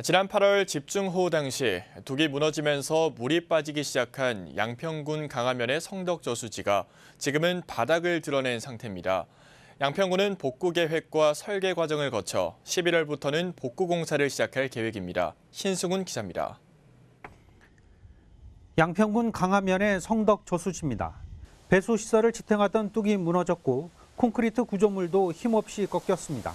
지난 8월 집중호우 당시 둑이 무너지면서 물이 빠지기 시작한 양평군 강화면의 성덕 저수지가 지금은 바닥을 드러낸 상태입니다. 양평군은 복구 계획과 설계 과정을 거쳐 11월부터는 복구 공사를 시작할 계획입니다. 신승훈 기자입니다. 양평군 강화면의 성덕 저수지입니다. 배수 시설을 지탱하던 뚝이 무너졌고 콘크리트 구조물도 힘없이 꺾였습니다.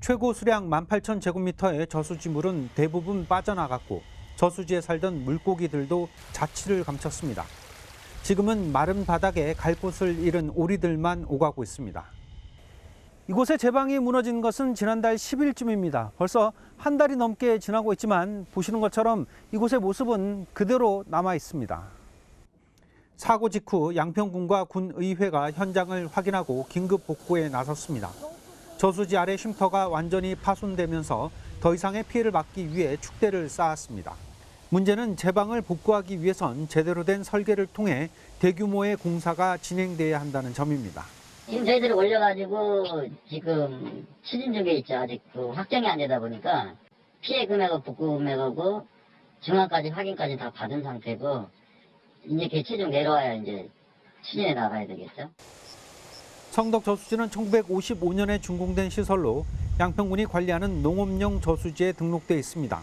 최고 수량 18,000제곱미터의 저수지물은 대부분 빠져나갔고 저수지에 살던 물고기들도 자취를 감췄습니다. 지금은 마른 바닥에 갈 곳을 잃은 오리들만 오가고 있습니다. 이곳에 제방이 무너진 것은 지난달 10일쯤입니다. 벌써 한 달이 넘게 지나고 있지만 보시는 것처럼 이곳의 모습은 그대로 남아 있습니다. 사고 직후 양평군과 군의회가 현장을 확인하고 긴급 복구에 나섰습니다. 저수지 아래 쉼터가 완전히 파손되면서 더 이상의 피해를 막기 위해 축대를 쌓았습니다. 문제는 제방을 복구하기 위해선 제대로 된 설계를 통해 대규모의 공사가 진행돼야 한다는 점입니다. 지금 저희들이 올려가지고 지금 추진 중에 있죠. 아직 그 확정이 안 되다 보니까 피해 금액하고 복구 금액하고 중앙까지 확인까지 다 받은 상태고 이제 개체 좀 내려와야 이제 추진해 나가야 되겠죠. 성덕 저수지는 1955년에 준공된 시설로 양평군이 관리하는 농업용 저수지에 등록돼 있습니다.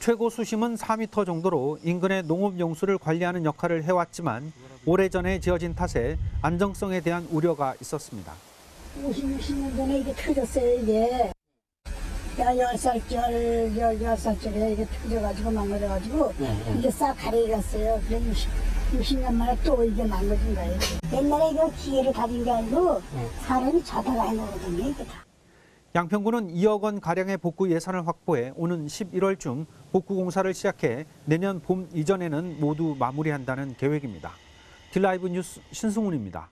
최고 수심은 4m 정도로 인근의 농업 용수를 관리하는 역할을 해왔지만 오래전에 지어진 탓에 안정성에 대한 우려가 있었습니다. 50, 60년 전에 이게 터졌어요, 이게. 야, 열 살짜리, 열, 열 살짜리 이게 터져가지고 망가져가지고, 이게 싹 가려졌어요. 그래, 60, 60년 만에 또 이게 망가진 거예요. 옛날에 이거 기계를 가진 게 아니고, 사람이 자다가 한 거거든요, 이게 다. 양평군은 2억 원 가량의 복구 예산을 확보해 오는 11월쯤 복구 공사를 시작해 내년 봄 이전에는 모두 마무리한다는 계획입니다. 딜라이브 뉴스 신승훈입니다.